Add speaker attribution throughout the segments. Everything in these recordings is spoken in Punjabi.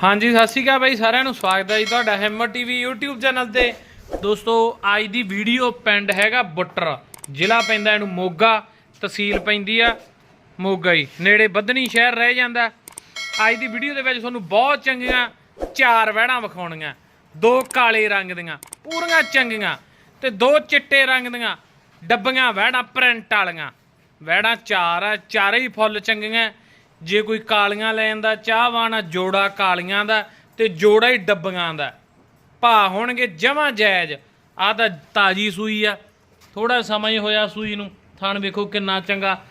Speaker 1: ਹਾਂਜੀ, ਸਤਿ ਸ਼੍ਰੀ ਅਕਾਲ ਬਾਈ, ਸਾਰਿਆਂ ਨੂੰ ਸਵਾਗਤ ਹੈ ਜੀ ਤੁਹਾਡਾ ਹੈਮਰ ਟੀਵੀ YouTube ਚੈਨਲ ਤੇ। ਦੋਸਤੋ, ਅੱਜ ਦੀ ਵੀਡੀਓ ਪਿੰਡ ਹੈਗਾ ਬੁੱਟਰ, ਜ਼ਿਲ੍ਹਾ ਪੈਂਦਾ ਇਹਨੂੰ ਮੋਗਾ, ਤਹਿਸੀਲ ਪੈਂਦੀ ਆ ਮੋਗਾ ਹੀ ਨੇੜੇ ਬੱਧਨੀ ਸ਼ਹਿਰ ਰਹਿ ਜਾਂਦਾ। ਅੱਜ ਦੀ ਵੀਡੀਓ ਦੇ ਵਿੱਚ ਤੁਹਾਨੂੰ ਬਹੁਤ ਚੰਗੀਆਂ ਚਾਰ ਵਹਿੜਾਂ ਵਿਖਾਉਣੀਆਂ, ਦੋ ਕਾਲੇ ਰੰਗ ਦੀਆਂ, ਪੂਰੀਆਂ ਚੰਗੀਆਂ ਤੇ ਦੋ ਚਿੱਟੇ ਰੰਗ ਦੀਆਂ, ਡੱਬੀਆਂ ਵਹਿੜਾਂ, ਪ੍ਰਿੰਟ ਵਾਲੀਆਂ। ਵਹਿੜਾਂ ਚਾਰ ਆ, ਚਾਰੇ ਹੀ ਫੁੱਲ ਚੰਗੀਆਂ। ਜੇ ਕੋਈ ਕਾਲੀਆਂ ਲੈ ਜਾਂਦਾ, ਚਾਹਵਾਨ ਆ ਜੋੜਾ ਕਾਲੀਆਂ ਦਾ ਤੇ ਜੋੜਾ ਹੀ ਡੱਬੀਆਂ ਦਾ। ਭਾ ਹੋਣਗੇ ਜਮਾਂ ਜਾਇਜ਼। ਆ ਤਾਂ ਤਾਜੀ ਸੂਈ ਆ। ਥੋੜਾ ਸਮਾਂ ਹੀ ਹੋਇਆ ਸੂਈ ਨੂੰ। ਥਣ ਵੇਖੋ ਕਿੰਨਾ ਚੰਗਾ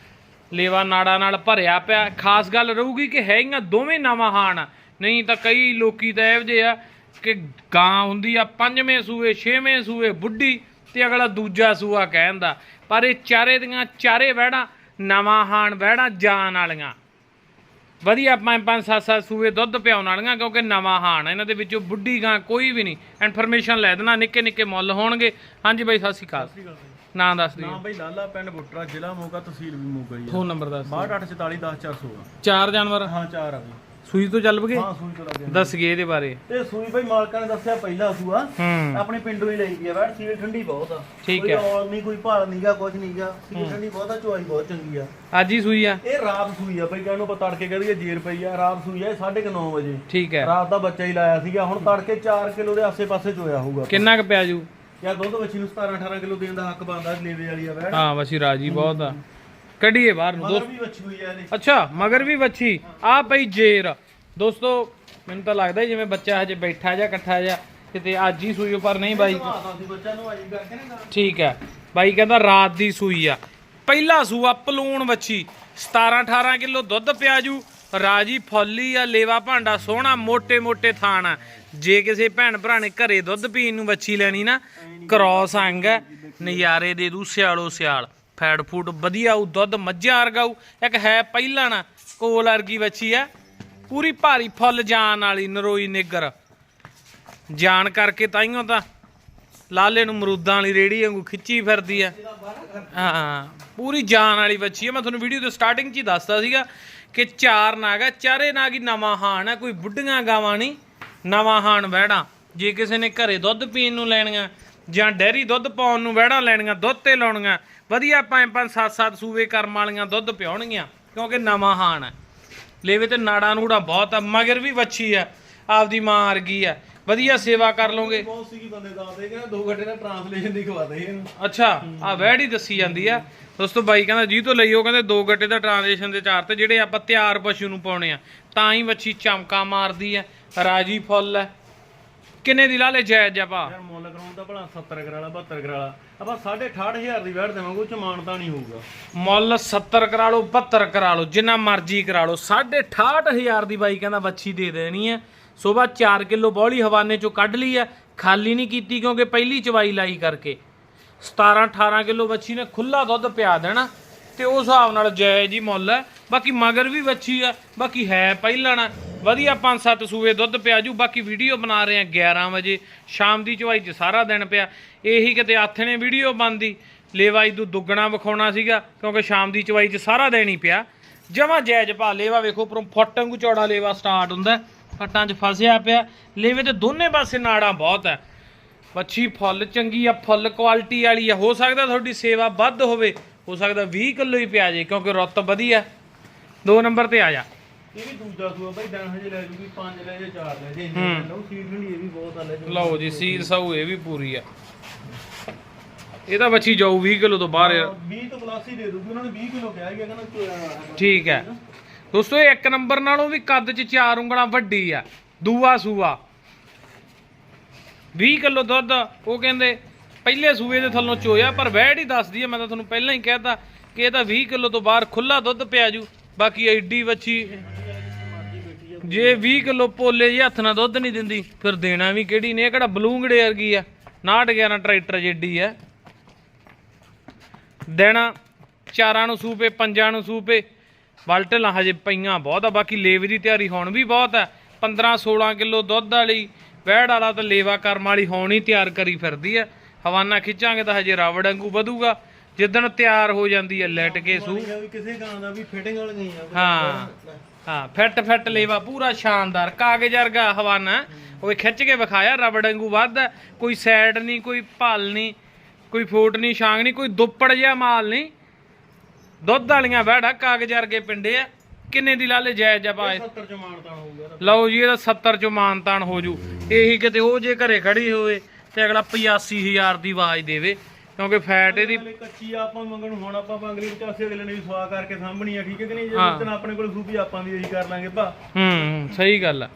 Speaker 1: ਲੇਵਾ ਨਾੜਾ ਨਾਲ ਭਰਿਆ ਪਿਆ। ਖਾਸ ਗੱਲ ਰਹੂਗੀ ਕਿ ਹੈਗੀਆਂ ਦੋਵੇਂ ਨਵਾਂ ਹਾਣ। ਨਹੀਂ ਤਾਂ ਕਈ ਲੋਕੀ ਤਾਂ ਇਹੋ ਜਿਹੇ ਆ ਕਿ ਗਾਂ ਹੁੰਦੀ ਆ, ਪੰਜਵੇਂ ਸੂਏ, ਛੇਵੇਂ ਸੂਏ, ਬੁੱਢੀ ਤੇ ਅਗਲਾ ਦੂਜਾ ਸੂਆ ਕਹਿੰਦਾ ਪਰ ਇਹ ਚਾਰੇ ਦੀਆਂ ਚਾਰੇ ਵਹਿੜਾਂ, ਨਵਾਂ ਹਾਣ ਵਹਿੜਾਂ ਜਾਨ ਵਾਲੀਆਂ। ਵਧੀਆ ਪੰਜ ਪੰਜ ਸੱਤ ਸੱਤ ਸੂਏ ਦੁੱਧ ਪਿਆਉਣ ਵਾਲੀਆਂ ਕਿਉਂਕਿ ਨਵਾਂ ਹਾਣ ਇਹਨਾਂ ਦੇ ਵਿੱਚੋਂ ਬੁੱਢੀ ਗਾਂ ਕੋਈ ਵੀ ਨਹੀਂ। ਇਨਫੋਰਮੇਸ਼ਨ ਲੈ ਦੇਣਾ ਨਿੱਕੇ ਨਿੱਕੇ ਮੁੱਲ ਹੋਣਗੇ। ਹਾਂਜੀ ਬਾਈ ਸਤਿ ਸ਼੍ਰੀ ਅਕਾਲ। ਨਾਂ ਦੱਸ ਦਿਓ।
Speaker 2: ਨਾਮ ਬਈ ਲਾਲਾ ਪਿੰਡ ਬੁੱਟਰਾ ਜ਼ਿਲ੍ਹਾ ਮੋਗਾ ਤਹਿਸੀਲ ਵੀ ਮੋਗਾ ਹੀ ਆ।
Speaker 1: ਫੋਨ ਨੰਬਰ ਦੱਸ ਦਿਓ।
Speaker 2: 6284410416
Speaker 1: ਚਾਰ ਜਾਨਵਰ?
Speaker 2: ਹਾਂ ਚਾਰ ਆ ਬਈ।
Speaker 1: ਸੂਈ ਤੋਂ ਚੱਲ ਪਗੇ?
Speaker 2: ਹਾਂ ਸੂਈ ਤੋਂ ਲੱਗੇ
Speaker 1: ਦੱਸ ਗਏ ਇਹਦੇ ਬਾਰੇ।
Speaker 2: ਤੇ ਸੂਈ ਬਈ ਮਾਲਕਾਂ ਨੇ ਦੱਸਿਆ ਪਹਿਲਾ ਸੂਆ।
Speaker 1: ਹੂੰ।
Speaker 2: ਆਪਣੇ ਪਿੰਡੋਂ ਹੀ ਲਈ ਦੀ ਆ ਬੈਠ ਸੀਲ ਠੰਡੀ ਬਹੁਤ ਆ।
Speaker 1: ਠੀਕ
Speaker 2: ਕੋਈ
Speaker 1: ਹੈ।
Speaker 2: ਔਲ ਨਹੀਂ ਕੋਈ ਭਾਲ ਨਹੀਂਗਾ ਕੁਝ ਨਹੀਂਗਾ ਸੀਲ ਠੰਡੀ ਬਹੁਤ ਆ ਚੁਆਈ ਬਹੁਤ ਚੰਗੀ ਆ।
Speaker 1: ਅੱਜ ਹੀ ਸੂਈ ਆ?
Speaker 2: ਇਹ ਰਾਤ ਸੂਈ ਆ ਬਈ ਕਹਿੰਨੂੰ ਆਪਾਂ ਤੜਕੇ ਕਹਦੀਏ ਜੇਰ ਪਈ ਆ। ਰਾਤ ਸੂਈ ਆ 9:30 ਵਜੇ।
Speaker 1: ਠੀਕ ਹੈ
Speaker 2: ਰਾਤ ਦਾ ਬੱਚਾ ਹੀ ਲਾਇਆ ਸੀਗਾ। ਹੁਣ ਤੜਕੇ 4 ਕਿਲੋ ਦੇ ਆਸੇ-ਪਾਸੇ ਚੋਇਆ ਹੋਊਗਾ।
Speaker 1: ਕਿੰਨਾ ਕੁ ਪਿਆ ਜੂ?
Speaker 2: ਯਾਰ ਦੁੱਧ ਬੱਚੀ ਨੂੰ 17-18 ਕਿਲੋ ਦੇਣ ਦਾ ਹੱਕ ਬਣਦਾ ਲੇਵੇ ਵਾਲੀ ਆ ਬੈਠ
Speaker 1: ਹਾਂ ਵਸੀ ਰਾਜੀ ਬਹੁਤ ਆ। ਕੱਢੀਏ ਬਾਹਰ ਨੂੰ ਦੋਸਤ। ਅੱਛਾ ਮਗਰ ਵੀ ਵੱਛੀ। ਆ ਪਈ ਜੇਰ। ਦੋਸਤੋ ਮੈਨੂੰ ਤਾਂ ਲੱਗਦਾ ਜਿਵੇਂ ਬੱਚਾ ਹਜੇ ਬੈਠਾ ਜਾਂ ਇਕੱਠਾ ਜਾਂ ਕਿਤੇ ਅੱਜ ਹੀ ਸੂਈ ਪਰ ਨਹੀਂ ਬਾਈ। ਠੀਕ ਹੈ। ਬਾਈ ਕਹਿੰਦਾ ਰਾਤ ਦੀ ਸੂਈ ਆ। ਪਹਿਲਾ ਸੂਆ ਪਲੂਣ ਵੱਛੀ। 17 18 ਕਿਲੋ ਦੁੱਧ ਪਿਆ ਜੂ ਰਾਜੀ ਫੌਲੀ ਆ ਲੇਵਾ ਭਾਂਡਾ ਸੋਹਣਾ ਮੋٹے ਮੋٹے ਥਾਣ ਆ। ਜੇ ਕਿਸੇ ਭੈਣ ਭਰਾ ਨੇ ਘਰੇ ਦੁੱਧ ਪੀਣ ਨੂੰ ਵੱਛੀ ਲੈਣੀ ਨਾ ਕ੍ਰੋਸ ਅੰਗ ਹੈ ਨਜ਼ਾਰੇ ਦੇ ਦੂ ਸਿਆਲੋ ਸਿਆਲ। ਫੈਟ ਫੂਡ ਵਧੀਆ ਉਹ ਦੁੱਧ ਮੱਝਾਂ ਵਰਗਾਊ ਇੱਕ ਹੈ ਪਹਿਲਾਂ ਨਾ, ਕੋਲ ਵਰਗੀ ਵੱਛੀ ਆ ਪੂਰੀ ਭਾਰੀ ਫੁੱਲ ਜਾਨ ਵਾਲੀ ਨਰੋਈ ਨਿੱਗਰ। ਜਾਣ ਕਰਕੇ ਤਾਈਓ ਤਾਂ ਲਾਲੇ ਨੂੰ ਮਰੂਦਾਂ ਵਾਲੀ ਰੇੜੀ ਵਾਂਗੂ ਖਿੱਚੀ ਫਿਰਦੀ ਆ ਹਾਂ ਪੂਰੀ ਜਾਨ ਵਾਲੀ ਬੱਚੀ ਆ ਮੈਂ ਤੁਹਾਨੂੰ ਵੀਡੀਓ ਦੇ ਸਟਾਰਟਿੰਗ 'ਚ ਹੀ ਦੱਸਦਾ ਸੀਗਾ ਕਿ ਚਾਰ ਨਾਗ ਆ ਚਾਰੇ ਨਾਗ ਹੀ ਨਵਾਂ ਹਾਣ ਆ ਕੋਈ ਬੁੱਢੀਆਂ ਗਾਵਾਂ ਨਹੀਂ, ਨਵਾਂ ਹਾਣ ਵਹਿੜਾਂ। ਜੇ ਕਿਸੇ ਨੇ ਘਰੇ ਦੁੱਧ ਪੀਣ ਨੂੰ ਲੈਣੀਆਂ ਜਾਂ ਡੈਰੀ ਦੁੱਧ ਪਾਉਣ ਨੂੰ ਵਹਿੜਾਂ ਲੈਣੀਆਂ, ਦੁੱਧ ਤੇ ਲਾਉਣੀਆਂ ਵਧੀਆ ਪੰਜ ਪੰਜ ਸੱਤ ਸੱਤ ਸੂਵੇ ਕਰਮ ਵਾਲੀਆਂ ਦੁੱਧ ਪਿਆਉਣਗੀਆਂ ਕਿਉਂਕਿ ਨਵਾਂ ਹਾਣ ਆ ਲੇਵੇ ਤੇ ਨਾੜਾ ਨੂੜਾ ਬਹੁਤ ਆ ਮਗਰ ਵੀ ਵੱਛੀ ਆ ਆਪਦੀ ਮਾਂ ਵਰਗੀ ਆ। ਵਧੀਆ ਸੇਵਾ ਕਰ ਲਓਗੇ।
Speaker 2: ਬਹੁਤ ਸੀਗੀ ਬੰਦੇ ਦੱਸਦੇ ਕਿ ਦੋ ਘੰਟੇ ਦਾ ਟ੍ਰਾਂਸਲੇਸ਼ਨ ਦੀ ਖਵਾ ਦੇ ਇਹਨੂੰ
Speaker 1: ਅੱਛਾ ਆ ਵੈੜ ਹੀ ਦੱਸੀ ਜਾਂਦੀ ਆ। ਦੋਸਤੋ ਬਾਈ ਕਹਿੰਦਾ ਜੀ ਤੋਂ ਲਈ ਉਹ ਕਹਿੰਦੇ ਦੋ ਗੱਟੇ ਦਾ ਟ੍ਰਾਂਜੈਕਸ਼ਨ ਦੇ ਚਾਰ ਤੇ ਜਿਹੜੇ ਆਪਾਂ ਤਿਆਰ ਪਸ਼ੂ ਨੂੰ ਪਾਉਣੇ ਆ ਤਾਂ ਹੀ ਵੱਛੀ ਚਮਕਾ ਮਾਰਦੀ ਆ। ਰਾਜੀ ਫੁੱਲ ਆ। ਕਿੰਨੇ ਦੀ ਲਾ ਲੈ ਜਾਇਜ਼ ਆਪਾਂ
Speaker 2: ਯਾਰ ਮੁੱਲ ਕਰਾਉਣ ਦਾ ਭਲਾ 70 ਕਰਾਲਾ 72 ਕਰਾਲਾ। ਆਪਾਂ 68500 ਦੀ ਵੈਟ ਦੇਵਾਂਗੇ ਉਹ ਚ ਮਾਨਤਾ ਨਹੀਂ ਹੋਊਗਾ।
Speaker 1: ਮੁੱਲ 70 ਕਰਾ ਲਓ 72 ਕਰਾ ਲਓ ਜਿੰਨਾ ਮਰਜ਼ੀ ਕਰਾ ਲਓ 68500 ਦੀ ਬਾਈ ਕਹਿੰਦਾ ਵੱਛੀ ਦੇ ਦੇਣੀ ਆ। ਸਵੇਰ 4 ਕਿਲੋ ਬੌਲੀ ਹਵਾਨੇ ਚੋਂ ਕੱਢ ਲਈ ਆ ਖਾਲੀ ਨਹੀਂ ਕੀਤੀ ਕਿਉਂਕਿ ਪਹਿਲੀ ਚਵਾਈ ਲਾਈ ਕਰਕੇ। 17 18 ਕਿਲੋ ਵੱਛੀ ਨੇ ਖੁੱਲਾ ਦੁੱਧ ਪਿਆ ਦੇਣਾ ਤੇ ਉਸ ਹਿਸਾਬ ਨਾਲ ਜਾਇਜ਼ ਹੀ ਮੁੱਲ ਹੈ ਬਾਕੀ ਮਗਰ ਵੀ ਵੱਛੀ ਆ, ਬਾਕੀ ਹੈ ਪਹਿਲਾਂ ਨਾ। ਵਧੀਆ 5-7 ਸੂਏ ਦੁੱਧ ਪਿਆ ਜੂ, ਬਾਕੀ ਵੀਡੀਓ ਬਣਾ ਰਹੇ ਆ 11 ਵਜੇ। ਸ਼ਾਮ ਦੀ ਚਵਾਈ 'ਚ ਸਾਰਾ ਦਿਨ ਪਿਆ। ਇਹੀ ਕਿਤੇ ਆਥਣੇ ਵੀਡੀਓ ਬਣਦੀ। ਲੇਵਾਈ ਤੋਂ ਦੁੱਗਣਾ ਵਿਖਾਉਣਾ ਸੀਗਾ, ਕਿਉਂਕਿ ਸ਼ਾਮ ਦੀ ਚਵਾਈ 'ਚ ਸਾਰਾ ਦਿਨ ਹੀ ਪਿਆ। ਜਮਾ ਜਾਇਜ਼ ਭਾ ਲੇਵਾ ਵੇਖੋ ਪਰੋਂ ਫੁੱਟ ਵਾਂਗੂ ਚੌੜਾ ਲੇਵਾ ਸਟਾਰਟ ਹੁੰਦਾ। ਫੱਟਾਂ 'ਚ ਫਸਿਆ ਪਿਆ। ਲੇਵੇ ਤੇ ਦੋਨੇ ਪਾਸੇ ਨਾੜਾਂ ਬਹੁਤ ਹੈ ਮੱਛੀ ਫੁੱਲ ਚੰਗੀ ਆ, ਫੁੱਲ ਕੁਆਲਿਟੀ ਵਾਲੀ ਆ। ਹੋ ਸਕਦਾ ਤੁਹਾਡੀ ਸੇਵਾ ਵੱਧ ਹੋਵੇ, ਹੋ ਸਕਦਾ 20 ਕਿਲੋ ਹੀ ਪਿਆ ਜੇ, ਕਿਉਂਕਿ ਰੁੱਤ ਵਧੀਆ। ਦੋ ਨੰਬਰ ਤੇ ਆ ਜਾ।
Speaker 2: ਇਹ ਵੀ ਦੂਜਾ ਸੂਆ ਬਾਈ ਦਿਨ ਹਜੇ ਲੈ ਜੂਗੀ 5 ਲੈ ਜੇ 4 ਲੈ ਜੇ ਲਓ ਸੀਟ ਠੰਡੀ ਇਹ ਵੀ ਬਹੁਤ ਆ ਲੈ ਜੂ
Speaker 1: ਲਓ ਜੀ ਸੀਰ ਸੌ ਇਹ ਵੀ ਪੂਰੀ ਆ। ਇਹ ਤਾਂ ਬੱਚੀ ਜਾਊ 20 ਕਿਲੋ ਤੋਂ ਬਾਹਰ। ਆ।
Speaker 2: 20 ਤੋਂ ਪਲੱਸ ਹੀ ਦੇ ਦੂਗੀ ਉਹਨਾਂ ਨੇ 20 ਕਿਲੋ ਕਿਹਾ ਗਿਆ ਕਹਿੰਦਾ ਚੋਇਆ ਹੋਇਆ।
Speaker 1: ਠੀਕ ਹੈ। ਦੋਸਤੋ ਇਹ ਇੱਕ ਨੰਬਰ ਨਾਲੋਂ ਵੀ ਕੱਦ 'ਚ ਚਾਰ ਉਂਗਲਾਂ ਵੱਡੀ ਆ। ਦੂਆ ਸੂਆ। 20 ਕਿਲੋ ਦੁੱਧ ਉਹ ਕਹਿੰਦੇ ਪਹਿਲੇ ਸੂਏ ਦੇ ਥੱਲੋਂ ਚੋਇਆ ਪਰ ਵਹਿੜ ਹੀ ਦੱਸਦੀ ਆ ਮੈਂ ਤਾਂ ਤੁਹਾਨੂੰ ਪਹਿਲਾਂ ਹੀ ਕਹਿਤਾ ਕਿ ਇਹ ਤਾਂ 20 ਕਿਲੋ ਤੋਂ ਬਾਹਰ ਖੁੱਲਾ ਦੁੱਧ ਪਿਆ ਜੂ। ਬਾਕੀ ਐਡੀ ਵੱਛੀ ਜੇ 20 ਕਿਲੋ ਪੋਲੇ ਜੇ ਹੱਥ ਨਾਲ ਦੁੱਧ ਨਹੀਂ ਦਿੰਦੀ, ਫਿਰ ਦੇਣਾ ਵੀ ਕਿਹੜੀ ਨੇ? ਇਹ ਕਿਹੜਾ ਬਲੂੰਗੜੇ ਵਰਗੀ ਆ। 69 11 ਟਰੈਕਟਰ ਜੇਡੀ ਆ। ਦੇਣਾ ਚਾਰਾਂ ਨੂੰ ਸੂਪੇ, ਪੰਜਾਂ ਨੂੰ ਸੂਪੇ। ਬਲਟਲਾਂ ਹਜੇ ਪਈਆਂ ਬਹੁਤ ਆ, ਬਾਕੀ ਲੇਵ ਦੀ ਤਿਆਰੀ ਹੁਣ ਵੀ ਬਹੁਤ ਆ। 15 16 ਕਿਲੋ ਦੁੱਧ ਵਾਲੀ, ਵਹਿੜ ਵਾਲਾ ਤਾਂ ਲੇਵਾ ਕਰਮ ਵਾਲੀ ਹੁਣ ਹੀ ਤਿਆਰ ਕਰੀ ਫਿਰਦੀ ਆ। ਹਵਾਨਾ ਖਿੱਚਾਂਗੇ ਤਾਂ ਹਜੇ ਰਾਵੜ ਵਾਂਗੂ ਵਧੂਗਾ। ਜਿੱਦਣ ਤਿਆਰ ਹੋ ਜਾਂਦੀ ਹੈ ਲੈਟ ਕੇ ਸੂ।
Speaker 2: ਵੀ ਕਿਸੇ ਗਾਂ ਦਾ ਵੀ ਫਿਟਿੰਗ ਵਾਲੀਆਂ ਹੀ ਆ
Speaker 1: ਹਾਂ। ਹਾਂ ਫਿੱਟ ਫਿੱਟ ਲੇਵਾ ਪੂਰਾ ਸ਼ਾਨਦਾਰ ਕਾਗਜ਼ ਵਰਗਾ ਹਵਾਨਾ ਉਹ ਖਿੱਚ ਕੇ ਵਿਖਾਇਆ ਰਬੜ ਵਾਂਗੂ ਵੱਧ। ਕੋਈ ਸਾਈਡ ਨਹੀਂ ਕੋਈ ਭਲ ਨਹੀਂ ਕੋਈ ਫੋਟ ਨਹੀਂ ਛਾਂਗ ਨਹੀਂ ਕੋਈ ਦੁੱਪੜ ਜਿਹਾ ਮਾਲ ਨਹੀਂ। ਦੁੱਧ ਵਾਲੀਆਂ ਵੜਾ ਕਾਗਜ਼ ਵਰਗੇ ਪਿੰਡੇ ਆ। ਕਿੰਨੇ ਦੀ ਲਾਲੇ ਜਾਇਜ਼ ਆ ਭਾਏ
Speaker 2: 70 ਚ ਮਾਨਤਾਨ ਹੋਊਗਾ।
Speaker 1: ਲਓ ਜੀ ਇਹਦਾ 70 ਚੋਂ ਮਾਨਤਾਨ ਹੋ ਜੂ ਇਹੀ ਕਿਤੇ ਉਹ ਜੇ ਘਰੇ ਖੜੀ ਹੋਵੇ ਤੇ ਅਗਲਾ 85000 ਦੀ ਆਵਾਜ਼ ਦੇਵੇ। ਕਿਉਂਕਿ ਫੈਟ ਇਹਦੀ
Speaker 2: ਹਲੇ ਕੱਚੀ ਆ ਆਪਾਂ ਮੰਗਣ ਹੁਣ ਆਪਾਂ ਅਗਲੀ 85 ਅਗਲੇ ਨੇ ਵੀ ਸਵਾ ਕਰਕੇ ਸਾਂਭਣੀ ਆ ਠੀਕ ਹੈ ਕਿ ਨਹੀਂ? ਜੇ
Speaker 1: ਹਾਂ।
Speaker 2: ਉਤਨ ਆਪਣੇ ਕੋਲ ਸੂਪੀ ਆਪਾਂ ਵੀ ਇਹੀ ਕਰ ਲਾਂਗੇ ਭਾ।
Speaker 1: ਹੂੰ ਸਹੀ ਗੱਲ ਆ।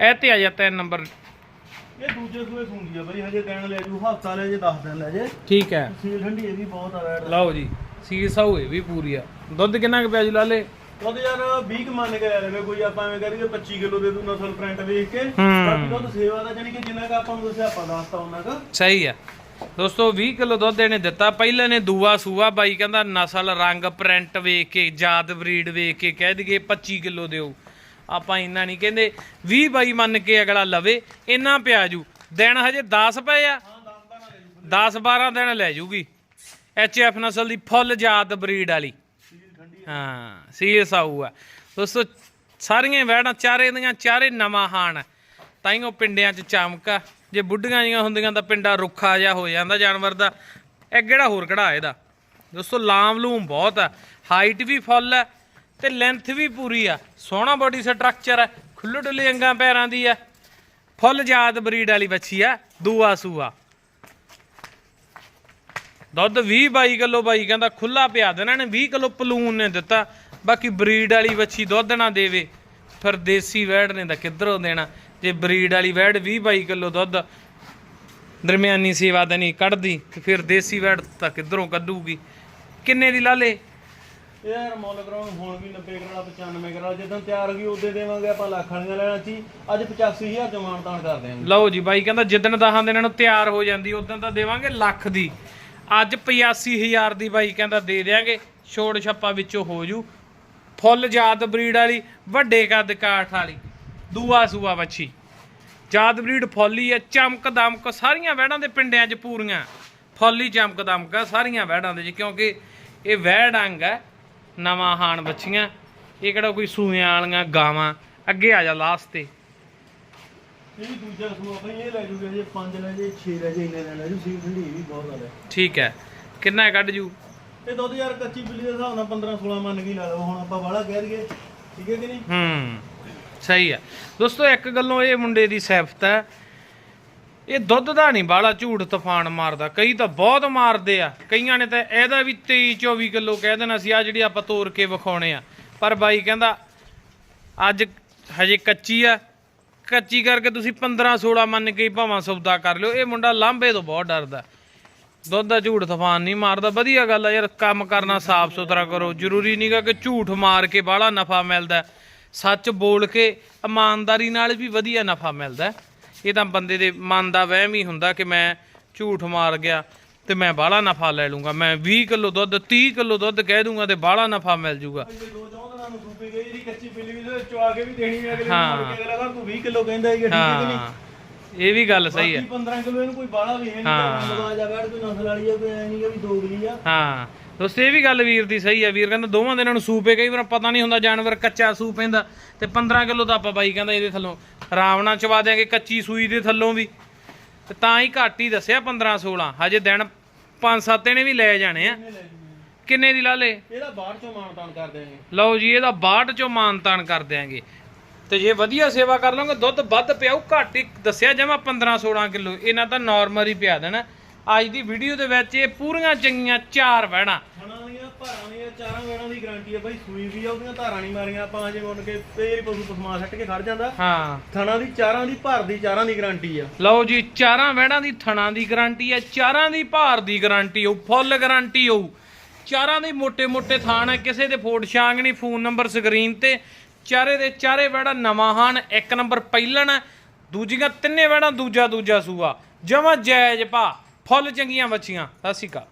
Speaker 1: ਇਹ ਤੇ ਆ ਜਾ ਤਿੰਨ ਨੰਬਰ।
Speaker 2: ਇਹ ਦੂਜੇ ਸੂਏ ਸੁੰਦੀ ਆ ਬਈ ਹਜੇ ਕਹਿਣ ਲੈ ਜੂ ਹਫਤਾ ਲੈ ਜੇ 10 ਦਿਨ ਲੈ ਜੇ।
Speaker 1: ਠੀਕ ਹੈ।
Speaker 2: ਸੀਲ ਠੰਡੀ ਇਹ ਵੀ ਬਹੁਤ ਆ ਵੈਟ
Speaker 1: ਲਓ ਜੀ ਸੀਸ ਹੋਏ ਵੀ ਪੂਰੀ ਆ। ਦੁੱਧ ਕਿੰਨਾ ਕੁ ਪਿਆ ਜੀ ਲਾਲੇ?
Speaker 2: ਦੁੱਧ ਯਾਰ 20 ਕੁ ਮੰਨ ਕੇ ਲੈ ਲਵੇ ਕੋਈ ਆਪਾਂ ਐਵੇਂ ਕਰੀਏ 25 ਕਿਲੋ ਦੇ ਦੂ ਨਸਲ ਪ੍ਰਿੰਟ ਵੇਖ ਕੇ।
Speaker 1: ਹੂੰ।
Speaker 2: ਬਾਕੀ ਦੁੱਧ ਸੇਵਾ ਦਾ ਜਾਨੀ ਕਿ ਜਿੰਨਾ ਕ ਆਪਾਂ ਨੂੰ ਦੱਸਿਆ ਆਪਾਂ ਦੱਸਤਾ ਉਹਨਾਂ ਕ।
Speaker 1: ਸਹੀ ਆ। ਦੋਸਤੋ 20 ਕਿਲੋ ਦੁੱਧ ਇਹਨੇ ਦਿੱਤਾ। ਪਹਿਲਾਂ ਨੇ ਦੂਆ ਸੂਆ ਬਾਈ, ਕਹਿੰਦਾ ਨਸਲ, ਰੰਗ ਪ੍ਰਿੰਟ ਵੇਖ ਕੇ, ਜਾਤ, ਬਰੀਡ ਵੇਖ ਕੇ ਕਹਿ ਦਈਏ 25 ਕਿਲੋ ਦਿਓ। ਆਪਾਂ ਇੰਨਾ ਨਹੀਂ ਕਹਿੰਦੇ। 20 ਬਾਈ ਮੰਨ ਕੇ ਅਗਲਾ ਲਵੇ, ਇੰਨਾ ਪਿਆ ਜੂ। ਦਿਨ ਹਜੇ 10 ਪਏ ਆ। 10 12 ਦਿਨ ਲੈ ਜੂਗੀ। ਐਚ ਐਫ ਨਸਲ ਦੀ ਫੁੱਲ ਜਾਤ, ਬਰੀਡ ਵਾਲੀ। ਹਾਂ, ਸੀਰੀਅਸ ਆਊ ਆ। ਦੋਸਤੋ, ਸਾਰੀਆਂ ਵੈੜਾਂ ਚਾਰੇ ਦੀਆਂ ਚਾਰੇ ਨਵਾਂ ਹਾਣ। ਤਾਈਓ ਪਿੰਡਿਆਂ 'ਚ ਚਮਕਾ। ਜੇ ਬੁੱਢੀਆਂ ਜੀਆਂ ਹੁੰਦੀਆਂ ਤਾਂ ਪਿੰਡਾ ਰੁੱਖਾ ਜਿਹਾ ਹੋ ਜਾਂਦਾ ਜਾਨਵਰ ਦਾ। ਇਹ ਕਿਹੜਾ ਹੋਰ ਕਢਾ ਇਹਦਾ? ਦੋਸਤੋ, ਲਾਮ ਲੂਮ ਬਹੁਤ ਆ। ਹਾਈਟ ਵੀ ਫੁੱਲ ਹੈ ਤੇ ਲੈਂਥ ਵੀ ਪੂਰੀ ਆ। ਸੋਹਣਾ ਬਾਡੀ ਸਟਰਕਚਰ ਹੈ ਖੁੱਲ੍ਹ ਡੁੱਲੇ ਅੰਗਾਂ ਪੈਰਾਂ ਦੀ ਆ। ਫੁੱਲ ਜਾਤ ਬਰੀਡ ਵਾਲੀ ਬੱਚੀ ਆ, ਦੂਆ ਸੂਆ। ਦੁੱਧ 20 22 ਕਿਲੋ ਬਾਈ ਕਹਿੰਦਾ ਖੁੱਲਾ ਪਿਆ ਦੇਣਾ ਨੇ 20 ਕਿਲੋ ਪਲੂਨ ਨੇ ਦਿੱਤਾ। ਬਾਕੀ ਬਰੀਡ ਵਾਲੀ ਵੱਛੀ ਦੁੱਧ ਨਾ ਦੇਵੇ, ਫਿਰ ਦੇਸੀ ਵੈੜ ਨੇ ਤਾਂ ਕਿੱਧਰੋਂ ਦੇਣਾ? ਜੇ ਬਰੀਡ ਵਾਲੀ ਵੈੜ 20 22 ਕਿਲੋ ਦੁੱਧ। ਦਰਮਿਆਨੀ ਸੇਵਾ ਦਾ ਨਹੀਂ ਕੱਢਦੀ ਤੇ ਫਿਰ ਦੇਸੀ ਵੈੜ ਤਾਂ ਕਿੱਧਰੋਂ ਕੱਢੂਗੀ? ਕਿੰਨੇ ਦੀ ਲਾਲੇ
Speaker 2: ਯਾਰ ਮੁੱਲ ਕਰਾਉਣ ਹੁਣ ਵੀ 90 ਕਰਾਲਾ 95 ਕਰਾਲਾ ਜਦੋਂ ਤਿਆਰ ਹੋ ਗਈ ਉਦੋਂ ਦੇਵਾਂਗੇ ਆਪਾਂ ਲੱਖ ਵਾਲੀਆਂ ਲੈਣਾ ਸੀ ਅੱਜ 85000 ਚ ਮਾਨਤਾਨ ਕਰ ਦਿਆਂਗੇ।
Speaker 1: ਲਓ ਜੀ ਬਾਈ ਕਹਿੰਦਾ ਜਿੱਦਣ ਦਹਾਂ ਦਿਨਾਂ ਨੂੰ ਤਿਆਰ ਹੋ ਜਾਂਦੀ ਉਦੋਂ ਤਾਂ ਦੇਵਾਂਗੇ ਲੱਖ ਦੀ। ਅੱਜ 85000 ਦੀ ਬਾਈ ਕਹਿੰਦਾ ਦੇ ਦਿਆਂਗੇ ਛੋੜ ਛੱਪਾ ਵਿੱਚੋਂ ਹੋ ਜੂ। ਫੁੱਲ ਜਾਤ ਬਰੀਡ ਵਾਲੀ ਵੱਡੇ ਕੱਦ ਕਾਠ ਵਾਲੀ। ਦੂਆ ਸੂਆ ਵੱਛੀ। ਜਾਤ ਬਰੀਡ ਫੁੱਲੀ ਆ ਚਮਕ ਦਮਕ ਸਾਰੀਆਂ ਵਹਿੜਾਂ ਦੇ ਪਿੰਡਿਆਂ 'ਚ ਪੂਰੀਆਂ। ਫੁੱਲੀ ਚਮਕ ਦਮਕ ਆ ਸਾਰੀਆਂ ਵਹਿੜਾਂ ਦੇ 'ਚ ਕਿਉਂਕਿ ਇਹ ਵਹਿੜ ਅੰਗ ਹੈ ਨਵਾਂ ਹਾਣ ਬੱਚੀਆਂ ਇਹ ਕਿਹੜਾ ਕੋਈ ਸੂਇਆਂ ਵਾਲੀਆਂ ਗਾਵਾਂ? ਅੱਗੇ ਆ ਜਾ ਲਾਸਟ ਤੇ।
Speaker 2: ਇਹ ਦੂਜਾ ਸੂਆ ਬਈ ਇਹ ਲੈ ਜੂਗੇ ਜੇ 5 ਲੈ ਜੇ 6 ਲੈ ਜੇ ਇੰਨੇ ਲੈ ਜੂ ਸੀਲ ਠੰਡੀ ਇਹ ਵੀ ਬਹੁਤ ਆ
Speaker 1: ਠੀਕ ਹੈ ਕਿੰਨਾ ਕੱਢ ਜੂ?
Speaker 2: ਇਹ ਦੁੱਧ ਯਾਰ ਕੱਚੀ ਬਿੱਲੀ ਦੇ ਹਿਸਾਬ ਨਾਲ 15 16 ਮੰਨ ਕੇ ਲਾ ਲਓ ਹੁਣ ਆਪਾਂ ਵਾਲਾ ਕਹਿ ਦਈਏ ਠੀਕ ਹੈ ਕਿ ਨਹੀਂ?
Speaker 1: ਹੂੰ। ਸਹੀ ਆ। ਦੋਸਤੋ, ਇੱਕ ਗੱਲੋਂ ਇਹ ਮੁੰਡੇ ਦੀ ਸਿਫਤ ਹੈ। ਇਹ ਦੁੱਧ ਦਾ ਨਹੀਂ ਬਾਲਾ ਝੂਠ ਤੂਫਾਨ ਮਾਰਦਾ। ਕਈ ਤਾਂ ਬਹੁਤ ਮਾਰਦੇ ਆ। ਕਈਆਂ ਨੇ ਤਾਂ ਇਹਦਾ ਵੀ 23 24 ਕਿਲੋ ਕਹਿ ਦੇਣਾ ਸੀ ਆ ਜਿਹੜੀ ਆਪਾਂ ਤੋੜ ਕੇ ਵਿਖਾਉਣੇ ਆ। ਪਰ ਬਾਈ ਕਹਿੰਦਾ, ਅੱਜ ਹਜੇ ਕੱਚੀ ਆ। ਕੱਚੀ ਕਰਕੇ ਤੁਸੀਂ 15 16 ਮੰਨ ਕੇ ਭਾਵਾਂ ਸੌਦਾ ਕਰ ਲਿਓ। ਇਹ ਮੁੰਡਾ ਲਾਂਬੇ ਤੋਂ ਬਹੁਤ ਡਰਦਾ। ਦੁੱਧ ਦਾ ਝੂਠ ਤੂਫਾਨ ਨਹੀਂ ਮਾਰਦਾ। ਵਧੀਆ ਗੱਲ ਆ ਯਾਰ, ਕੰਮ ਕਰਨਾ ਸਾਫ਼ ਸੁਥਰਾ ਕਰੋ। ਜ਼ਰੂਰੀ ਨਹੀਂਗਾ ਕਿ ਝੂਠ ਮਾਰ ਕੇ ਬਾਹਲਾ ਨਫਾ ਮਿਲਦਾ। ਸੱਚ ਬੋਲ ਕੇ ਇਮਾਨਦਾਰੀ ਨਾਲ ਵੀ ਵਧੀਆ ਨਫਾ ਮਿਲਦਾ ਹੈ। ਇਹ ਤਾਂ ਬੰਦੇ ਦੇ ਮਨ ਦਾ ਵਹਿਮ ਹੀ ਹੁੰਦਾ ਕਿ ਮੈਂ ਝੂਠ ਮਾਰ ਗਿਆ ਤੇ ਮੈਂ ਬਾਹਲਾ ਨਫਾ ਲੈ ਲੂੰਗਾ ਮੈਂ 20 ਕਿਲੋ ਦੁੱਧ 30 ਕਿਲੋ ਦੁੱਧ ਕਹਿ ਦੂੰਗਾ ਤੇ ਬਾਹਲਾ ਨਫਾ ਮਿਲ ਜੂਗਾ
Speaker 2: ਹੈ ਅਗਲੇ ਨੂੰ
Speaker 1: ਹਾਂ।
Speaker 2: ਮੁੜ ਕੇ ਅਗਲਾ ਕਹਿੰਦਾ ਤੂੰ 20 ਕਿਲੋ ਕਹਿੰਦਾ ਹੈ ਠੀਕ ਹੈ ਕਿ ਨਹੀਂ
Speaker 1: ਹਾਂ ਇਹ ਵੀ ਗੱਲ ਸਹੀ ਹੈ
Speaker 2: ਬਾਕੀ 15 ਕਿਲੋ ਇਹਨੂੰ ਕੋਈ ਬਾਲਾ ਵੀ ਹੈ ਨਹੀਂ
Speaker 1: ਹਾਂ।
Speaker 2: ਲਗਾ ਜਾ ਬੈਠ ਕੋਈ ਨਸਲ ਵਾਲੀ ਆ ਕੋਈ ਐ ਨਹੀਂ ਕਿ ਵੀ ਦੋਗਲੀ ਆ
Speaker 1: ਹਾਂ ਦੋਸਤੋ ਇਹ ਵੀ ਗੱਲ ਵੀਰ ਦੀ ਸਹੀ ਹੈ ਵੀਰ ਕਹਿੰਦਾ ਦੋਵਾਂ ਦਿਨਾਂ ਨੂੰ ਸੂਪੇ ਕਈ ਵਾਰ ਪਤਾ ਨਹੀਂ ਹੁੰਦਾ ਜਾਨਵਰ ਕੱਚਾ ਸੂਪ ਪੈਂਦਾ ਤੇ 15 ਕਿਲੋ ਤਾਂ ਆਪਾਂ ਬਾਈ ਕਹਿੰਦਾ ਇਹਦੇ ਥੱਲੋਂ। ਆਰਾਮ ਨਾਲ ਚਵਾ ਦਿਆਂਗੇ ਕੱਚੀ ਸੂਈ ਦੇ ਥੱਲੋਂ ਵੀ। ਤੇ ਤਾਂ ਹੀ ਘੱਟ ਹੀ ਦੱਸਿਆ 15 16 ਹਜੇ ਦਿਨ 5-7 ਇਹਨੇ ਵੀ ਲੈ ਜਾਣੇ ਆ। ਕਿੰਨੇ ਦੀ ਲਾ ਲੇ?
Speaker 2: ਇਹਦਾ ਬਾਹਰ ਚੋਂ ਮਾਨਤਾਨ ਕਰ ਦੇਣਗੇ
Speaker 1: ਲਓ ਜੀ ਇਹਦਾ 62 ਚੋਂ ਮਾਨਤਾਨ ਕਰ ਦਿਆਂਗੇ। ਤੇ ਜੇ ਵਧੀਆ ਸੇਵਾ ਕਰ ਲਓਗੇ ਦੁੱਧ ਵੱਧ ਪਿਆਉ ਘੱਟ ਹੀ ਦੱਸਿਆ ਜਮਾ 15 16 ਕਿਲੋ। ਇਹਨਾਂ ਤਾਂ ਨਾਰਮਲ ਹੀ ਪਿਆ ਦੇਣਾ। ਅੱਜ ਦੀ ਵੀਡੀਓ ਦੇ ਵਿੱਚ ਇਹ ਪੂਰੀਆਂ ਚੰਗੀਆਂ ਚਾਰ ਵਹਿਣਾ।
Speaker 2: ਚਾਰਾਂ ਵਹਿਣਾ ਦੀ ਗਾਰੰਟੀ ਹੈ ਬਾਈ ਸੂਈ ਵੀ ਆ ਧਾਰਾਂ ਨਹੀਂ ਮਾਰੀਆਂ। ਆਪਾਂ ਜੇ ਮੁੰਨ ਕੇ ਫੇਰ ਪਸ਼ੂ ਪਸਮਾ ਸੱਟ ਕੇ ਖੜ ਜਾਂਦਾ।
Speaker 1: ਹਾਂ।
Speaker 2: ਥਣਾ ਦੀ ਚਾਰਾਂ ਦੀ ਭਾਰ ਦੀ ਚਾਰਾਂ ਦੀ ਗਾਰੰਟੀ ਆ।
Speaker 1: ਲਓ ਜੀ ਚਾਰਾਂ ਵਹਿਣਾ ਦੀ ਥਣਾ ਦੀ ਗਾਰੰਟੀ ਹੈ ਚਾਰਾਂ ਦੀ ਭਾਰ ਦੀ ਗਾਰੰਟੀ ਹੋਊ ਫੁੱਲ ਗਾਰੰਟੀ ਹੋਊ। ਚਾਰਾਂ ਦੇ ਮੋٹے-ਮੋٹے ਥਾਣ ਕਿਸੇ ਦੇ ਫੋਟ ਸ਼ਾਂਗ ਨਹੀਂ ਫੋਨ ਨੰਬਰ ਸਕਰੀਨ ਤੇ। ਚਾਰੇ ਦੇ ਚਾਰੇ ਵੜਾ ਨਵਾਂ ਹਨ ਇੱਕ ਨੰਬਰ ਪਹਿਲਣ ਦੂਜੀਆਂ ਤਿੰਨੇ ਵੜਾ ਦੂਜਾ ਦੂਜਾ ਸੂਆ। ਜਮਾ ਜਾਇਜ਼ ਭਾ। ਫੁੱਲ ਚੰਗੀਆਂ ਬੱਚੀਆਂ। ਸਤਿ ਸ਼੍ਰੀ ਅਕਾਲ।